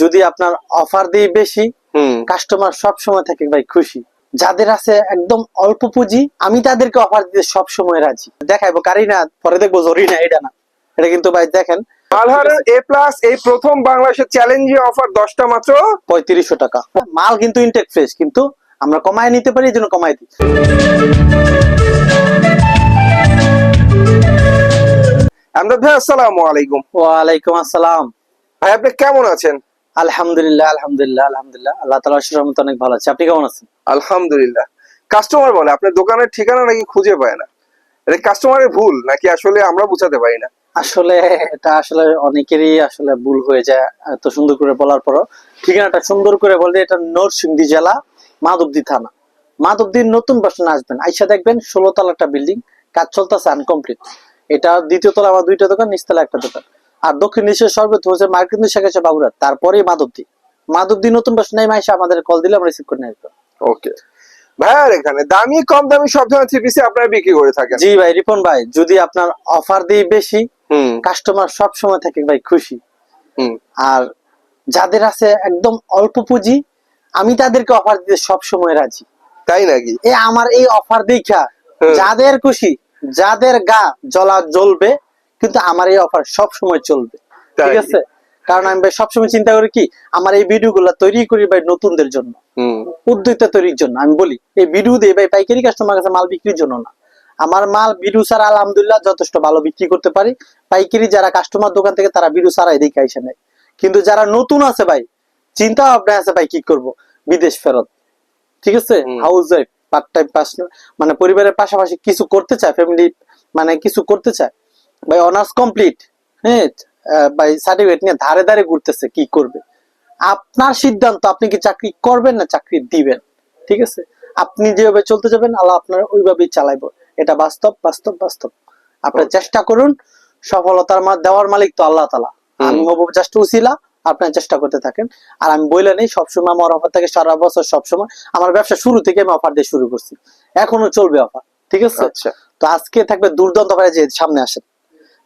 যদি আপনার অফার দিই বেশি কাস্টমার সব সময় থাকে ভাই খুশি। যাদের আছে একদম অল্প পুঁজি আমি তাদেরকে অফার দিতে সব সময় রাজি। দেখাইবো কারি না পরে দেখব জরি না এটা না। এটা কিন্তু ভাই দেখেন। এ প্লাস এই প্রথম বাংলাদেশের চ্যালেঞ্জিং অফার দশটা মাত্র? পঁয়ত্রিশশো টাকা। মাল কিন্তু ইনটেক ফ্রেশ কিন্তু আমরা কমায় নিতে পারি এই জন্য কমাই দিই। আমদাদ ভাই আসসালামু আলাইকুম। ওয়ালাইকুম আসসালাম। ভাই আপনি কেমন আছেন? আলহামদুলিল্লাহ আলহামদুলিল্লাহ আলহামদুলিল্লাহ। আল্লাহ তালা রহমত অনেক ভালো আছে। আপনি কেমন আছেন? আলহামদুলিল্লাহ। কাস্টমার বলে আপনার দোকানের ঠিকানা নাকি খুঁজে পায় না? এটা কাস্টমারের ভুল নাকি আসলে আমরা বুঝাতে পারি না? আসলে এটা আসলে অনেকেরই আসলে ভুল হয়ে যায় এত সুন্দর করে বলার পরও। ঠিকানাটা সুন্দর করে বলতে এটা নরসিংদী জেলা মাধবদী থানা। মাধবদীর নতুন বাসনে আসবেন। আইসা দেখবেন ষোলো তলা একটা বিল্ডিং কাজ চলতেছে আনকমপ্লিট এটা দ্বিতীয় তলা আমার দুইটা দোকান নিচতলা একটা দোকান। আর দক্ষিণ এশিয়ার সর্বত হচ্ছে মার্কেট শাখা আছে বাগুড়া তারপরেই মাধবদী। মাধবদী নতুন বাসনে আইসা আমাদের কল দিলে আমরা রিসিভ করে নিয়ে ওকে ভাইয়ার এখানে দামি কম দামি সব ধরনের থ্রি পিসে আপনারা বিক্রি করে থাকেন। জি ভাই রিপন ভাই যদি আপনার অফার দিই বেশি কাস্টমার সব সময় থাকে ভাই খুশি। আর যাদের আছে একদম অল্প পুঁজি আমি তাদেরকে অফার দিতে সব সময় রাজি। তাই নাকি? এ আমার এই অফার দেখা। যাদের খুশি যাদের গা জ্বলা জ্বলবে কিন্তু আমার এই অফার সব সময় চলবে ঠিক আছে? কারণ আমি ভাই সবসময় চিন্তা করি কি আমার এই ভিডিও গুলা তৈরি করি ভাই নতুনদের জন্য উদ্যোক্তা তৈরির জন্য। আমি বলি এই ভিডিও দিয়ে ভাই পাইকারি কাস্টমার কাছে মাল বিক্রির জন্য না। আমার মাল ভিডিও ছাড়া আলহামদুলিল্লাহ যথেষ্ট ভালো বিক্রি করতে পারি। পাইকারি যারা কাস্টমার দোকান থেকে তারা ভিডিও ছাড়া এদিকে আইসে নেয় কিন্তু যারা নতুন আছে ভাই চিন্তা ভাবনা আছে ভাই কি করব? বিদেশ ফেরত ঠিক আছে? Housewife part time pass মানে পরিবারের পাশাপাশি কিছু করতে চায় ফ্যামিলি মানে কিছু করতে চায় ভাই অনার্স কমপ্লিট হ্যাঁ ভাই সার্টিফিকেট নিয়ে ধারে ধারে ঘুরতেছে কি করবে? আপনার সিদ্ধান্ত আপনি কি চাকরি করবেন না চাকরি দিবেন? ঠিক আছে? আপনি যেভাবে চলতে যাবেন আল্লাহ আপনার ওইভাবেই চালাইবো। এটা বাস্তব বাস্তব বাস্তব। আপনার চেষ্টা করুন সফলতার মা দেওয়ার মালিক তো আল্লাহ তালা আমি হব জাস্ট উসিলা আপনার চেষ্টা করতে থাকেন। আর আমি বইলে নেই সবসময় আমার অফার থাকে সারা বছর সবসময়। আমার ব্যবসা শুরু থেকে আমি অফার দিয়ে শুরু করছি। এখনও চলবে অফার ঠিক আছে? আচ্ছা। তো আজকে থাকবে দুর্দান্ত যে সামনে আসেন।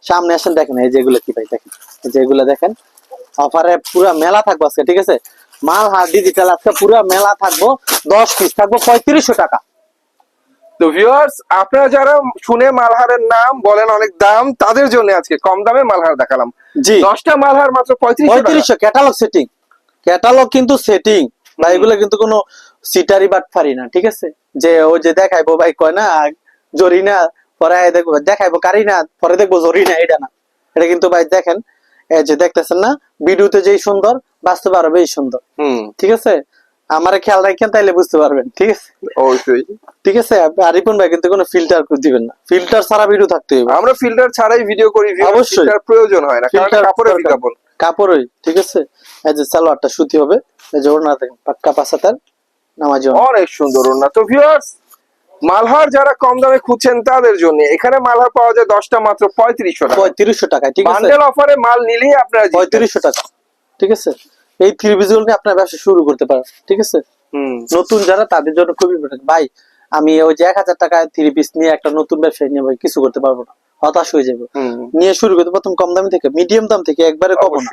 সামনে আসেন দেখেন এই যেগুলো কি ভাই দেখেন যেগুলো দেখেন অফারে পুরো মেলা থাকব আজকে ঠিক আছে? মাল হার ডিজিটাল আজকে পুরো মেলা থাকব দশ পিস থাকব পঁয়ত্রিশশো টাকা। তো ভিউয়ার্স আপনারা যারা শুনে মালহারের নাম বলেন অনেক দাম তাদের জন্য আজকে কম দামে মালহার দেখালাম। জি। দশটা মালহার মাত্র পঁয়ত্রিশ পঁয়ত্রিশশো ক্যাটালগ সেটিং ক্যাটালগ কিন্তু সেটিং বা এগুলো কিন্তু কোনো সিটারি বাটফারি না ঠিক আছে? যে ও যে দেখাইবো ভাই কয় না জরি না পরে দেখব দেখাইবো কারি না পরে দেখব জরি না এটা না। এটা কিন্তু ভাই দেখেন এই যে দেখতেছেন না ভিডিওতে যেই সুন্দর বাস্তবে আরও বেশি সুন্দর। ঠিক আছে? আমার খেয়াল রাখেন তাইলে বুঝতে পারবেন ঠিক আছে? অবশ্যই। ঠিক আছে? আরিফুন ভাই কিন্তু কোনো ফিল্টার দিবেন না। ফিল্টার ছাড়া ভিডিও থাকতে হবে। আমরা ফিল্টার ছাড়াই ভিডিও করি অবশ্যই। ফিল্টার প্রয়োজন হয় না কারণ কাপড়ের বিজ্ঞাপন। কাপড়ই ঠিক আছে? এই যে সালোয়ারটা সুতি হবে এই যে ওড়না দেখেন পাক্কা পাসাতার নামাজ অনেক সুন্দর ওড়না। তো ভিউয়ার্স মালহার যারা কম দামে খুঁজছেন তাদের জন্য। এখানে মালহার পাওয়া যায় দশটা মাত্র পঁয়ত্রিশশো টাকা। পঁয়ত্রিশশো টাকায় ঠিক আছে? বান্ডেল অফারে মাল নিলেই আপনারা। পঁয়ত্রিশশো টাকা ঠিক আছে? এই থ্রি বিজুয়াল নিয়ে আপনার ব্যবসা শুরু করতে পারেন ঠিক আছে? নতুন যারা তাদের জন্য খুবই। ভাই আমি ওই যে এক হাজার টাকায় থ্রি পিস নিয়ে একটা নতুন ব্যবসায় নিয়ে ভাই কিছু করতে পারব না হতাশ হয়ে যাব। নিয়ে শুরু করতে প্রথম কম দামি থেকে মিডিয়াম দাম থেকে একবারে কম না।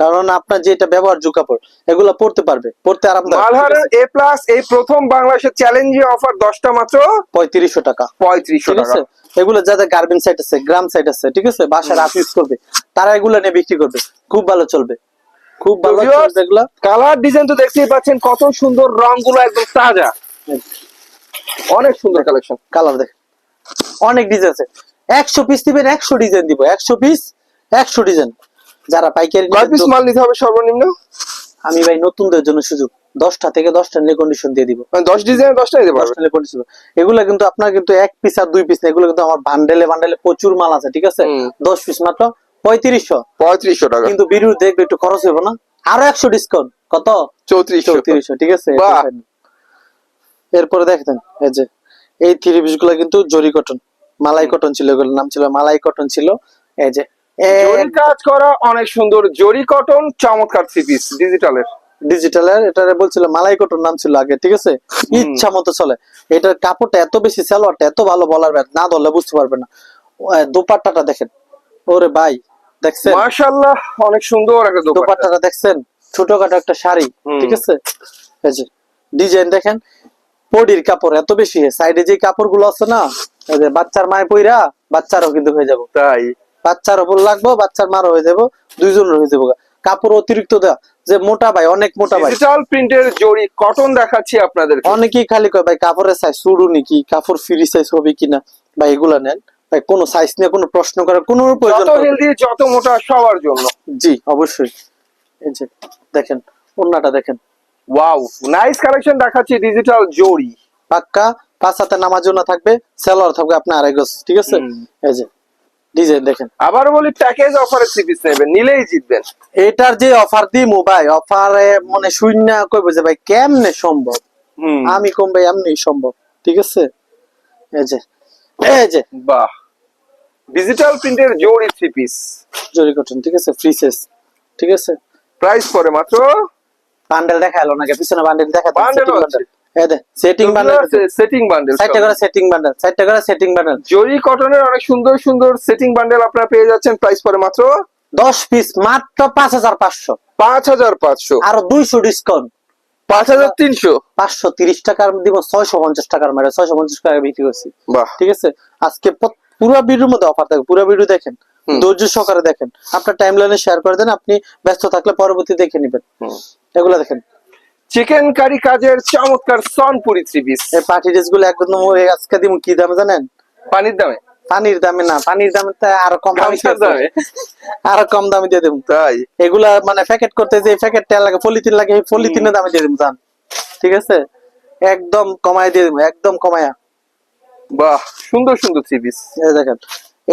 কারণ আপনার যেটা ব্যবহার জু কাপড় এগুলো পড়তে পারবে পড়তে আরামদায়ক মালহারের এ প্লাস এই প্রথম বাংলাদেশের চ্যালেঞ্জিং অফার দশটা মাত্র? পঁয়ত্রিশশো টাকা। পঁয়ত্রিশশো ঠিক টাকা। এগুলো যাদের গার্মেন্ট সাইট আছে গ্রাম সাইট আছে ঠিক আছে? বাসার ইউজ করবে। তারা এগুলো নিয়ে বিক্রি করবে। খুব ভালো চলবে। খুব ভালো চলবে এগুলো। কালার ডিজাইন তো দেখতেই পাচ্ছেন কত সুন্দর রংগুলো একদম তাজা। অনেক সুন্দর কালেকশন কালার দেখ। অনেক ডিজাইন আছে। একশো পিস দিবেন একশো ডিজাইন দিব। একশো পিস একশো ডিজাইন যারা পাইকারি কয় পিস মাল নিতে হবে সর্বনিম্ন? আমি ভাই নতুনদের জন্য সুযোগ। দশটা থেকে দশটা নিয়ে কন্ডিশন দিয়ে দিব। মানে দশ ডিজাইন দশটা নিতে পারবে? নিয়ে কন্ডিশন এগুলো কিন্তু আপনার কিন্তু এক পিস আর দুই পিস না এগুলো কিন্তু আমার বান্ডেলে বান্ডেলে প্রচুর মাল আছে ঠিক আছে। দশ পিস মাত্র পঁয়ত্রিশশো। পঁয়ত্রিশশো টাকা। কিন্তু বিরু দেখবে একটু খরচ হইব না? আরও একশো ডিসকাউন্ট কত? চৌত্রিশশো। চৌত্রিশশো ঠিক আছে? এরপরে দেখেন। এই যে এই থ্রি পিসগুলো কিন্তু জরি কটন মালাই কটন ছিল এগুলোর নাম ছিল মালাই কটন ছিল। এই যে কাজ করা অনেক সুন্দর। জরি কটন চমৎকার থ্রি পিস ডিজিটালের ডিজিটালের এটা বলছিল মালাই কটন নাম ছিল আগে ঠিক আছে? ইচ্ছা মতো চলে। এটার কাপড়টা এত বেশি সালোয়ারটা এত ভালো বলার না ধরলে বুঝতে পারবে না। দোপাট্টাটা দেখেন। ওরে ভাই দেখছেন? মাশাআল্লাহ অনেক সুন্দর একটা দোপাট্টাটা দেখছেন? ছোটখাটো একটা শাড়ি ঠিক আছে? এই যে ডিজাইন দেখেন। বডির কাপড় এত বেশি সাইডে যে কাপড়গুলো আছে না এই যে বাচ্চার মায়ের পইরা বাচ্চারও কিন্তু হয়ে যাব। তাই। বাচ্চার ওপর লাগবো বাচ্চার মারও হয়ে যাব দুইজনের হয়ে যাব কাপড় অতিরিক্ত দেওয়া যে মোটা ভাই অনেক মোটা ভাই। ডিজিটাল প্রিন্টের জড়ি কটন দেখাচ্ছি আপনাদের অনেকেই খালি কয় ভাই কাপড়ের সাইজ শুরু নাকি? কাপড় ফ্রি সাইজ হবে কিনা? ভাই এগুলা নেন। ভাই কোনো সাইজ নিয়ে কোনো প্রশ্ন করার কোনো প্রয়োজন যত হেলদি যত মোটা সবার জন্য। জি অবশ্যই। এই যে দেখেন ওন্নাটা দেখেন। ওয়াও নাইস কালেকশন দেখাচ্ছি ডিজিটাল জড়ি। পাক্কা পাঁচ হাতে নামার জন্য থাকবে সেলর থাকবে আপনার আড়াই গজ ঠিক আছে? এই যে ডিজাইন দেখেন। আবার বলি প্যাকেজ অফারে থ্রি পিস নেবেন নিলেই জিতবেন। এটার যে অফার দিমু ভাই অফারে মানে শূন্য কইব যে ভাই কেমনে সম্ভব? আমি কম ভাই এমনি সম্ভব ঠিক আছে? এই যে এই যে। বাহ। ডিজিটাল প্রিন্টের জড়ি থ্রি পিস জরি কটন ঠিক আছে? ফ্রি সাইজ ঠিক আছে? প্রাইস পরে মাত্র? বান্ডেল দেখাল নাকি? পিছনে বান্ডেল দেখা দে সেটিং বান্ডেল সেটিং বান্ডেল সাইডটা করে সেটিং বান্ডেল সাইডটা করে সেটিং বান্ডেল জরি কটনের অনেক সুন্দর সুন্দর সেটিং বান্ডেল আপনারা পেয়ে যাচ্ছেন প্রাইস পরে মাত্র দশ পিস মাত্র পাঁচ হাজার পাঁচশো। পাঁচ হাজার পাঁচশো। আরও দুইশো ডিসকাউন্ট পাঁচ হাজার তিনশো। পাঁচশো তিরিশ টাকার দিব মেরে টাকা বিক্রি করছি। বাহ। ঠিক আছে? আজকে পুরো ভিডিওর মধ্যে অফার থাকবে পুরো ভিডিও দেখেন। ধৈর্য সহকারে দেখেন। আপনার টাইম লাইনে শেয়ার করে দেন আপনি ব্যস্ত থাকলে পরবর্তী দেখে নেবেন। এগুলো দেখেন। চিকেন কারি কাজের চমৎকার সনপুরি থ্রি পিস এই পার্টি ড্রেসগুলো একদম আজকে দিব কি দাম জানেন? পানির দামে। পানির দামে না পানির দামে তো আরও কম দামে আরও কম দামে দিয়ে দেবো। তাই? এগুলা মানে প্যাকেট করতে যে প্যাকেটটা লাগে পলিথিন লাগে এই পলিথিনের দামে দিয়ে দেবো জান। ঠিক আছে? একদম কমায় দিয়ে দেবো একদম কমায়া। বাহ সুন্দর সুন্দর থ্রি পিস দেখেন।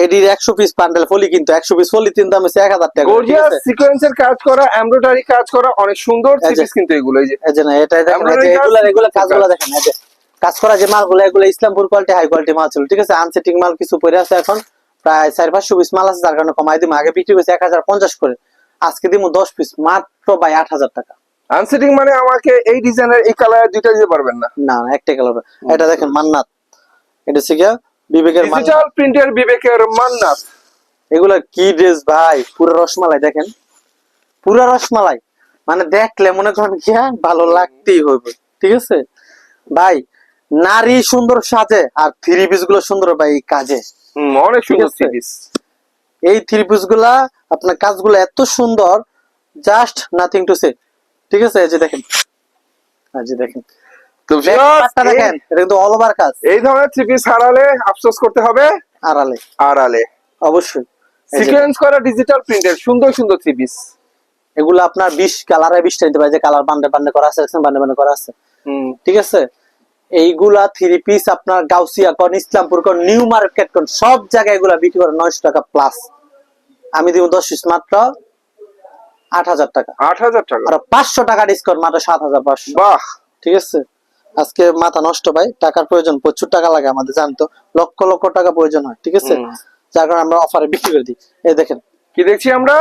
এডির একশো পিস পান্ডেল ফলি কিন্তু একশো পিস পলিথিন দাম হচ্ছে এক হাজার টাকা। গর্জিয়াস? সিকোয়েন্সের কাজ করা এমব্রয়ডারি কাজ করা অনেক সুন্দর পিস কিন্তু এগুলো এই যে। না এটাই দেখেন এই যে এগুলা এগুলা কাজ। কাজগুলো দেখেন এই যে। কাজ করা যে মালগুলো এগুলো ইসলামপুর কোয়ালিটি হাই কোয়ালিটি মাল ছিল ঠিক আছে? আনসেটিং মাল কিছু পরে আছে এখন প্রায় চার পাঁচশো পিস মাল আছে যার কারণে কমাই দিব। আগে বিক্রি করছে এক হাজার পঞ্চাশ করে আজকে দিব দশ পিস মাত্র বাই আট হাজার টাকা। আনসেটিং মানে আমাকে এই ডিজাইনের এই কালার দুইটা দিতে পারবেন না? না না একটা কালার এটা দেখেন মান্নাত। এটা হচ্ছে গিয়া বিবেকের ডিজিটাল প্রিন্টের বিবেকের মান্নাত। এগুলা কি ড্রেস ভাই? পুরো রসমালাই দেখেন। পুরো রসমালাই। মানে দেখলে মনে করেন কি হ্যাঁ ভালো লাগতেই হইবে। ঠিক আছে? ভাই নারী সুন্দর সাজে আর থ্রি পিসগুলো সুন্দর ভাই কাজে। অনেক সুন্দর থ্রি পিস এই থ্রি পিসগুলা আপনার কাজগুলো এত সুন্দর জাস্ট নাথিং টু সে ঠিক আছে? এই যে দেখেন। এই যে দেখেন। এই- এটা কিন্তু অল ওভার কাজ। এই ধরনের থ্রি পিস হারালে আফসোস করতে হবে। আড়ালে। আড়ালে। অবশ্যই। সিকোয়েন্স করা ডিজিটাল প্রিন্টের সুন্দর সুন্দর থ্রি পিস এগুলো আপনার বিশ কালারে বিশটা নিতে পারে। যে কালার বান্ডে বান্ডে করা আছে বান্ডে বান্ডে করা আছে। ঠিক আছে? এইগুলা থ্রি পিস আপনার গাউসিয়া কন ইসলামপুর কন নিউ মার্কেট কন সব জায়গায় এগুলা বিক্রি করে নয়শো টাকা প্লাস আমি দিব দশ পিস মাত্র আট হাজার টাকা। আট হাজার টাকা। আর পাঁচশো টাকা ডিসকাউন্ট মাত্র সাত হাজার পাঁচশো। বাহ! ঠিক আছে? আজকে মাথা নষ্ট ভাই টাকার প্রয়োজন প্রচুর টাকা লাগে আমাদের জানতো? লক্ষ লক্ষ টাকা প্রয়োজন হয় ঠিক আছে? যার কারণে আমরা অফারে বিক্রি করে দিই। এই দেখেন। কি দেখছি আমরা?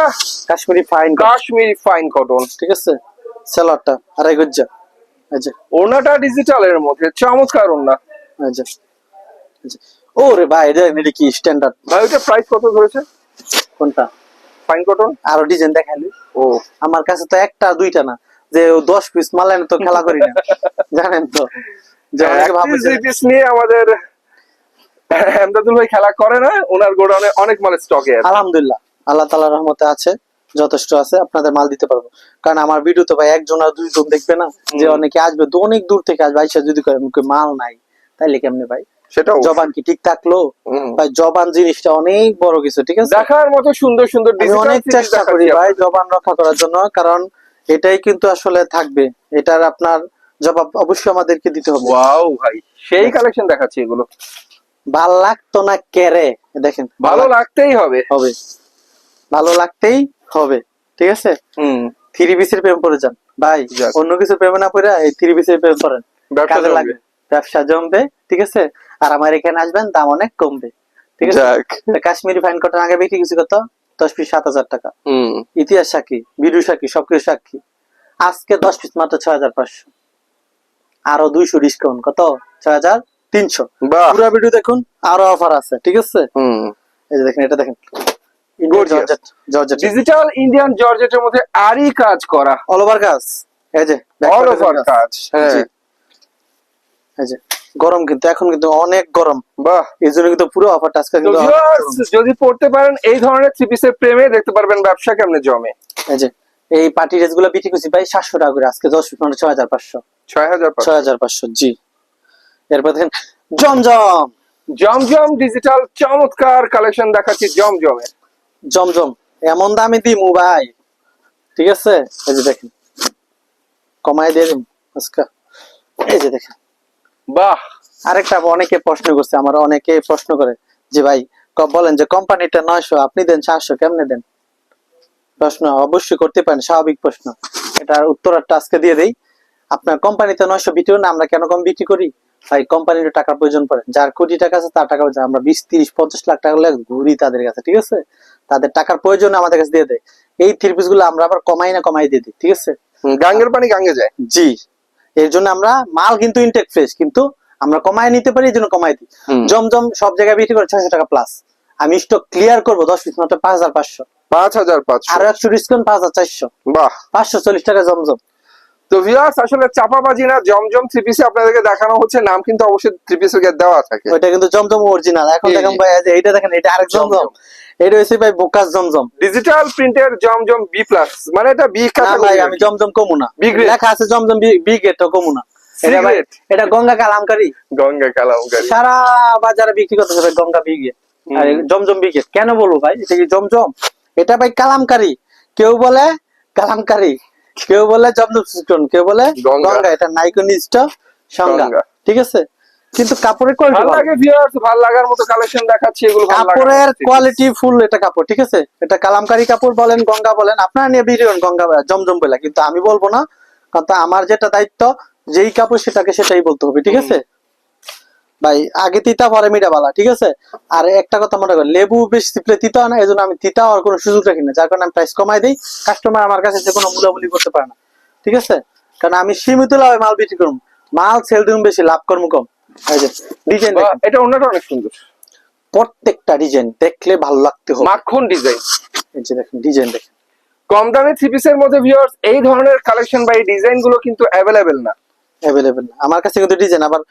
Kashmiri fine Kashmiri fine cotton ঠিক আছে? সেলারটা আড়াই গজ্জা। ওনাটা ডিজিটালের মধ্যে চমৎকার ওনা। এই যে। ওরে ভাই এটা এটা কি স্ট্যান্ডার্ড ভাই ওইটা প্রাইস কত ধরেছে? কোনটা? ফাইন কটন আরও ডিজাইন দেখালি ও। আমার কাছে তো একটা দুইটা না। যে দশ পিস মাল এনে তো খেলা করি না। জানেন তো? অনেকে ভাবে যে- পিস নিয়ে আমাদের ভাই খেলা করে না ওনার গোডাউনে অনেক মাল স্টকে আছে। আলহামদুলিল্লাহ। আল্লাহ রহমতে আছে যথেষ্ট আছে আপনাদের মাল দিতে পারব। কারণ আমার ভিডিও তো ভাই একজন আর দুইজন দেখবে না যে অনেকে আসবে তো অনেক দূর থেকে আসবে আইসা যদি মাল নাই তাইলে কেমনে ভাই? সেটাও জবান কি ঠিক থাকল? ভাই জবান জিনিসটা অনেক বড় কিছু ঠিক আছে? দেখার মতো সুন্দর সুন্দর অনেক চেষ্টা করি ভাই জবান রক্ষা করার জন্য কারণ এটাই কিন্তু আসলে থাকবে। এটার আপনার জবাব অবশ্যই আমাদেরকে দিতে হবে। ওয়াও ভাই সেই কালেকশন দেখাচ্ছি এগুলো। ভালো লাগতো না কেরে দেখেন। ভালো লাগতেই হবে। হবে। ভালো লাগতেই হবে। ঠিক আছে? হুম। থ্রি পিসের প্রেম করে যান। ভাই অন্য কিছু প্রেমে না পড়ে এই থ্রি পিসের প্রেম করেন ব্যবসা কাজে জমবে। লাগবে। ব্যবসা জমবে ঠিক আছে? আর আমার এখানে আসবেন দাম অনেক কমবে। ঠিক আছে? কাশ্মীরি ফাইন কটন আগে বিক্রি কিছু কত? দশ পিস সাত হাজার টাকা। ইতিহাস সাক্ষী ভিডিও সাক্ষী সবকিছু সাক্ষী। আজকে দশ পিস মাত্র ছয় হাজার পাঁচশো। আরও দুইশো ডিসকাউন্ট কত? ছয় হাজার তিনশো। পুরো ভিডিও দেখুন আরও অফার আছে ঠিক আছে? হুম। এই যে দেখেন এটা দেখেন। ডিজিটাল ইন্ডিয়ান জর্জেটের মধ্যে আরই কাজ করা। অল ওভার কাজ। এই যে অল ওভার কাজ। হ্যাঁ। এই যে। গরম কিন্তু এখন কিন্তু অনেক গরম। বাহ এই জন্য কিন্তু পুরো অফারটা আজকে কিন্তু। যদি পড়তে পারেন এই ধরনের থ্রি পিসের প্রেমে দেখতে পারবেন ব্যবসা কেমনে জমে। এই যে এই পার্টি ড্রেসগুলো বিক্রি করছি ভাই সাতশো টাকা করে আজকে দশ মানে ছয় হাজার পাঁচশো। ছয় হাজার। ছয় হাজার পাঁচশো জি। এরপর দেখেন জমজম। জমজম ডিজিটাল চমৎকার কালেকশন দেখাচ্ছি জমজমের জমজম এমন দামে দিমু ভাই। ঠিক আছে? এই যে দেখেন কমাই দিয়ে দিম আজকে। এই যে দেখেন বাহ! আরেকটা অনেকে প্রশ্ন করছে আমার অনেকে প্রশ্ন করে যে ভাই বলেন যে কোম্পানিটা নয়শো আপনি দেন কেমনে দেন? প্রশ্ন অবশ্যই করতে পারেন স্বাভাবিক প্রশ্ন। এটার আজকে দিয়ে দেই। আপনার কোম্পানিতে নয়শো বিক্রি না আমরা কেন কম বিক্রি করি? ভাই কোম্পানির টাকার প্রয়োজন পড়ে। যার কোটি টাকা আছে তার টাকা প্রয়োজন আমরা বিশ তিরিশ পঞ্চাশ লাখ টাকা হলে ঘুরি তাদের কাছে ঠিক আছে? তাদের টাকার প্রয়োজন আমাদের কাছে দিয়ে দেয়। এই থ্রি পিসগুলো আমরা আবার কমাই না কমাই দিয়ে দিই ঠিক আছে? গাঙ্গের পানি গাঙ্গে যায়। জি। এর জন্য আমরা মাল কিন্তু ইনটেক ফ্রেশ কিন্তু আমরা কমায় নিতে পারি এই জন্য কমাই দিই। জমজম সব জায়গায় বিক্রি করে ছয়শো টাকা প্লাস আমি স্টক ক্লিয়ার করব দশ পিস মাত্র পাঁচ হাজার পাঁচশো। পাঁচ হাজার পাঁচশো। আরও একশো ডিসকাউন্ট পাঁচ হাজার চারশো। বাহ। পাঁচশো চল্লিশ টাকা জমজম। তো ভিউয়ার্স আসলে চাপাবাজি না জমজম থ্রি পিসে আপনাদেরকে দেখানো হচ্ছে নাম কিন্তু অবশ্যই থ্রি পিসের দেওয়া থাকে। ওইটা কিন্তু জমজম অরিজিনাল এখন দেখেন। ভাই এইটা দেখেন এটা আরেক জমজম। এটা হচ্ছে ভাই বোকাস জমজম। ডিজিটাল প্রিন্টের জমজম বি প্লাস মানে এটা বি ভাই আমি জমজম কমু না। লেখা আছে জমজম বি গেট কমু না। এটা গঙ্গা কালামকারী গঙ্গা কালামকারী সারা বাজারে বিক্রি করতেছে ভাই গঙ্গা বিগে আর জমজম বিগে কেন বলব ভাই? এটা কি জমজম? এটা ভাই কালামকারী কেউ বলে কালামকারী কেউ বলে জমজম কেউ বলে গঙ্গা। গঙ্গা এটা নাইকনিষ্ঠ সংজ্ঞা। ঠিক আছে? কিন্তু কাপড়ের কোয়ালিটি ভালো লাগে ভিউয়ার্স ভালো লাগার মতো কালেকশন দেখাচ্ছি এগুলো ভালো লাগার কাপড়ের কোয়ালিটি ফুল এটা কাপড় ঠিক আছে? এটা কালামকারী কাপড় বলেন গঙ্গা বলেন আপনারা নিয়ে ভিডিও গঙ্গা জমজম বলে কিন্তু আমি বলব না কারণ আমার যেটা দায়িত্ব যেই কাপড় সেটাকে সেটাই বলতে হবে ঠিক আছে? ভাই আগে তিতা পরে মিঠা বালা ঠিক আছে? আর একটা কথা মনে কর লেবু বেশি চিপলে তিতা না এই জন্য আমি তিতা হওয়ার কোনো সুযোগ রাখি না যার কারণে আমি প্রাইস কমাই দিই কাস্টমার আমার কাছে যে কোনো মূলামূলি করতে পারে না ঠিক আছে? কারণ আমি সীমিত লাভে মাল বিক্রি করব মাল সেল দিন বেশি লাভ কর্ম কম। ডিজাইন এটা অন্যটা অনেক সুন্দর। প্রত্যেকটা ডিজাইন দেখলে ভালো লাগতে হবে। মাখন ডিজাইন এই যে দেখেন ডিজাইন দেখেন। কম দামে থ্রি পিসের মধ্যে ভিউয়ার্স এই ধরনের কালেকশন বা এই ডিজাইনগুলো কিন্তু অ্যাভেলেবেল না। অ্যাভেলেবেল আমার কাছে কিন্তু ডিজাইন আবার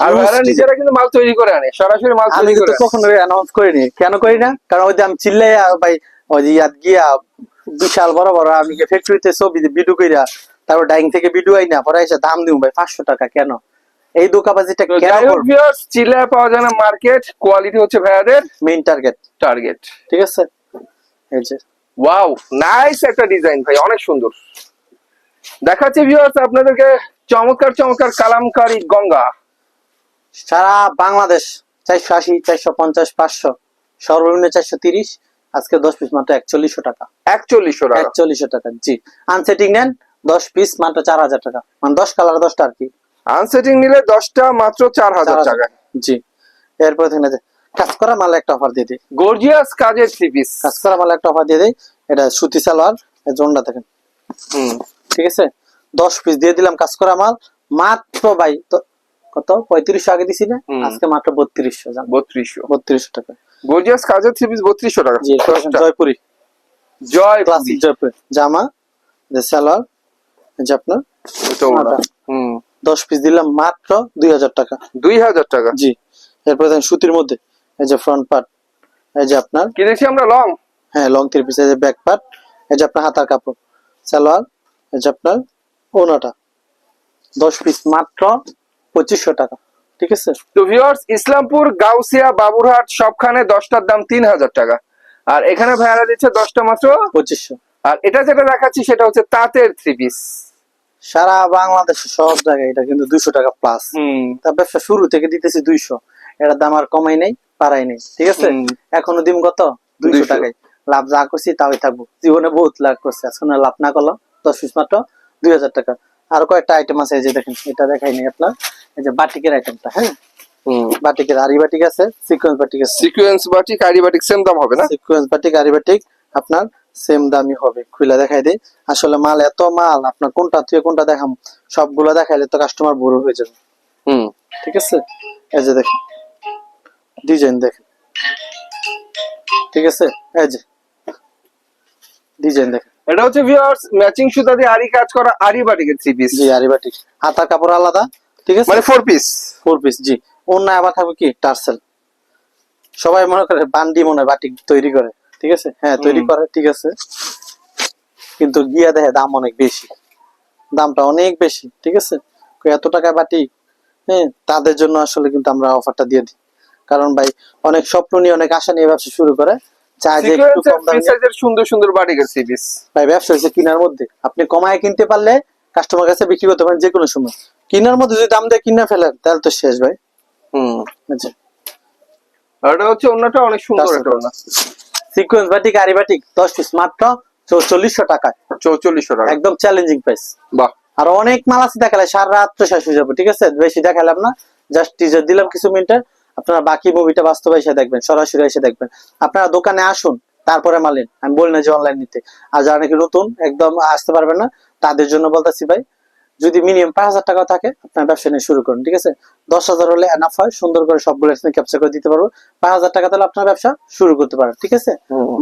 আর design। নিজেরা কিন্তু মাল তৈরি করে আনে সরাসরি মাল আমি তৈরি করে আনে। কখনো অ্যানাউন্স করিনি। কেন করি না? কারণ ওই যে আমি চিল্লাই ভাই ওই যে ইয়াদ গিয়া বিশাল বড় বড় আমি ফ্যাক্টরিতে ছবি ভিডিও কইরা তারপর ডাইং থেকে ভিডিও আইনা পরে এসে দাম দিব ভাই পাঁচশো টাকা কেন? এই দোকাবাজিটা তো কেন ভিউয়ার্স চিল্লায় পাওয়া যায় না মার্কেট কোয়ালিটি হচ্ছে ভাইয়াদের মেইন টার্গেট টার্গেট ঠিক আছে? এই যে। ওয়াও নাইস একটা ডিজাইন ভাই অনেক সুন্দর। দেখাচ্ছি ভিউয়ার্স আপনাদেরকে চমৎকার চমৎকার কালামকারী গঙ্গা। সারা বাংলাদেশ চারশো আশি চারশো পঞ্চাশ পাঁচশো সর্বনিম্ন চারশো তিরিশ আজকে দশ পিস মাত্র একচল্লিশশো টাকা। একচল্লিশশো টাকা। একচল্লিশশো টাকা জি। আনসেটিং নেন দশ পিস মাত্র চার হাজার টাকা। মানে দশ কালার দশটা আর কি। আনসেটিং নিলে দশটা মাত্র চার হাজার 4,000 টাকা। জি। এরপর কাজ করা মালে একটা অফার দিয়ে দিই। গর্জিয়াস কাজের থ্রি পিস কাজ করা মালে একটা অফার দিয়ে দিই। এটা সুতি সালোয়ার জোনটা দেখেন। হুম। ঠিক আছে? দশ পিস দিয়ে দিলাম কাজ করা মাল। মাত্র ভাই তো কত? পঁয়ত্রিশশো আগে দিছি না? আজকে মাত্র বত্রিশশো বত্রিশশো। বত্রিশশো টাকা। গর্জিয়াস কাজের থ্রি পিস বত্রিশশো টাকা। জি। জয়পুরি। জয় ক্লাসিক জয়পুরি। জামা সালোয়ার যে আপনার। দশ পিস দিলাম মাত্র দুই হাজার টাকা। দুই হাজার টাকা? জি। এরপরে দেখেন সুতির মধ্যে এই যে ফ্রন্ট পার্ট এই যে আপনার কি দেখছি আমরা লং হ্যাঁ লং থ্রি পিস এই যে ব্যাক পার্ট এই যে আপনার হাতার কাপড় সালোয়ার এই যে আপনার ওনাটা। দশ পিস মাত্র পঁচিশশো টাকা ঠিক আছে? তো ভিউয়ার্স ইসলামপুর গাউসিয়া বাবুরহাট সবখানে দশটার দাম তিন হাজার টাকা। আর এখানে ভাইয়ারা দিচ্ছে দশটা মাত্র পঁচিশশো। আর এটা যেটা দেখাচ্ছি সেটা হচ্ছে তাঁতের থ্রি পিস সারা বাংলাদেশে সব জায়গায় এটা কিন্তু দুইশো টাকা প্লাস তার ব্যবসা শুরু থেকে দিতেছি দুইশো। এটার দাম আর কমাই নেই পারাই নেই ঠিক আছে? এখনও দিম কত? দুইশো টাকায়। লাভ যা করছি তাই থাকব। জীবনে বহুত লাভ করছে আজকে না লাভ না করলাম। দশ পিস মাত্র দুই হাজার টাকা। আর কয়েকটা আইটেম আছে এই যে দেখেন এটা দেখাই নেই আপনার। এই যে বাটিকের আইটেমটা হ্যাঁ? বাটিকের আরি বাটিক আছে সিকোয়েন্স বাটিক আছে। সিকুয়েন্স বাটিক আইডি বাটিক সেম দাম হবে না? সিকোয়েন্স বাটিক আরি বাটিক আপনার সেম দামই হবে। খুলে দেখাই দেই। আসলে মাল এত মাল আপনার কোনটা থেকে কোনটা দেখাম সবগুলো দেখাইলে তো কাস্টমার বড় হয়ে যাবে। হুম। ঠিক আছে? এই যে দেখেন। ডিজাইন দেখেন। ঠিক আছে? এই যে। ডিজাইন দেখেন। এটা হচ্ছে ভিউয়ার্স ম্যাচিং সুতা দিয়ে আরি কাজ করা আরি বাটিকের থ্রি পিস জি আরি বাটিক। হাতার কাপড় আলাদা। ঠিক আছে? মানে ফোর পিস ফোর পিস জি। অন্য আবার থাকবে কি? টার্সেল সবাই মনে করে বান্ডি মনে হয় বাটিক তৈরি করে। ঠিক আছে? হ্যাঁ তৈরি। করে ঠিক আছে। কিন্তু গিয়া দেখে দাম অনেক বেশি। দামটা অনেক বেশি ঠিক আছে? এত টাকায় বাটি? হ্যাঁ তাদের জন্য আসলে কিন্তু আমরা অফারটা দিয়ে দিই। কারণ ভাই অনেক স্বপ্ন নিয়ে অনেক আশা নিয়ে ব্যবসা শুরু করে। সুন্দর সুন্দর ভাই ব্যবসা হচ্ছে কিনার মধ্যে। আপনি কমায় কিনতে পারলে কাস্টমার কাছে বিক্রি করতে পারেন যে কোনো সময়। কিনার মধ্যে যদি দাম দিয়ে কিনে ফেলেন তাহলে তো শেষ ভাই। হুম। আচ্ছা। হচ্ছে অন্যটা অনেক সুন্দর একটা সিকোয়েন্স বাটিক আরি বাটিক দশ পিস মাত্র চৌচল্লিশশো টাকায়। চৌচল্লিশশো টাকা একদম চ্যালেঞ্জিং প্রাইস বাহ। আর অনেক মাল আছে দেখালে সারা রাত তো শেষ হয়ে যাবে ঠিক আছে? বেশি দেখালাম না জাস্ট টিজার দিলাম কিছু মিনিটের। আপনারা বাকি মুভিটা বাস্তবে এসে দেখবেন সরাসরি এসে দেখবেন। আপনারা দোকানে আসুন তারপরে মালিন আমি বলি না যে অনলাইন নিতে। আর যারা নাকি নতুন একদম আসতে পারবেন না তাদের জন্য বলতেছি ভাই যদি মিনিমাম পাঁচ হাজার টাকা থাকে আপনার ব্যবসা নিয়ে শুরু করুন ঠিক আছে? দশ হাজার হলে এনাফ হয় সুন্দর করে সবগুলো ক্যাপচার করে দিতে পারব। পাঁচ হাজার টাকা তাহলে আপনার ব্যবসা শুরু করতে পারেন ঠিক আছে?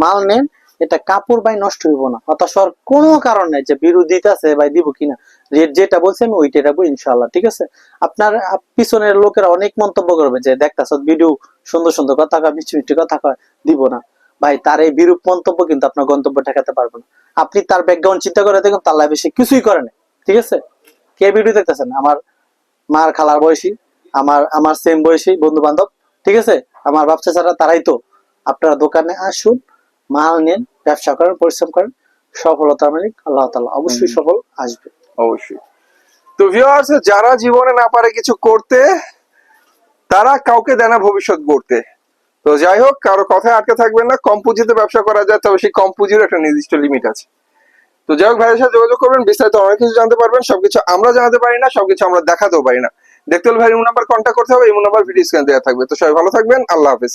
মাল নেন এটা কাপড় ভাই নষ্ট হইব না। হতাশ হওয়ার কোনো কারণ নেই যে বিরোধিতা আছে ভাই দিব কিনা রেট যেটা বলছি আমি ওইটা রাখব ইনশাল্লাহ ঠিক আছে? আপনার পিছনের লোকেরা অনেক মন্তব্য করবে যে দেখতাছ ভিডিও সুন্দর সুন্দর কথা মিষ্টি মিষ্টি কথা দিব না। ভাই তার এই বিরূপ মন্তব্য কিন্তু আপনার গন্তব্য ঠেকাতে পারবে না। আপনি তার ব্যাকগ্রাউন্ড চিন্তা করে দেখুন তার লাইফে সে কিছুই করে না ঠিক আছে? কে ভিডিও দেখতেছেন? আমার মার খালার বয়সী আমার আমার সেম বয়সী বন্ধু বান্ধব ঠিক আছে? আমার ব্যবসা ছাড়া তারাই তো। আপনারা দোকানে আসুন মাল নেন ব্যবসা করেন পরিশ্রম করেন সফলতার মালিক আল্লাহ তাআলা অবশ্যই সফল আসবে। অবশ্যই। তো ভিউয়ার্স যারা জীবনে না পারে কিছু করতে তারা কাউকে দেয় না ভবিষ্যৎ গড়তে। তো যাই হোক কারও কথায় আটকে থাকবেন না কম পুঁজিতে ব্যবসা করা যায় তবে সেই কম পুঁজির একটা নির্দিষ্ট লিমিট আছে। তো যাই হোক, ভাইয়ের সাথে যোগাযোগ করবেন, বিস্তারিত অনেক কিছু জানতে পারবেন, সবকিছু আমরা জানাতে পারি না, সবকিছু আমরা দেখাতেও পারি না। দেখতে হলে ভাই নাম্বার কন্ট্যাক্ট করতে হবে এই নাম্বার ভিডিও স্ক্রিনে দেওয়া থাকবে। তো সবাই ভালো থাকবেন, আল্লাহ হাফেজ।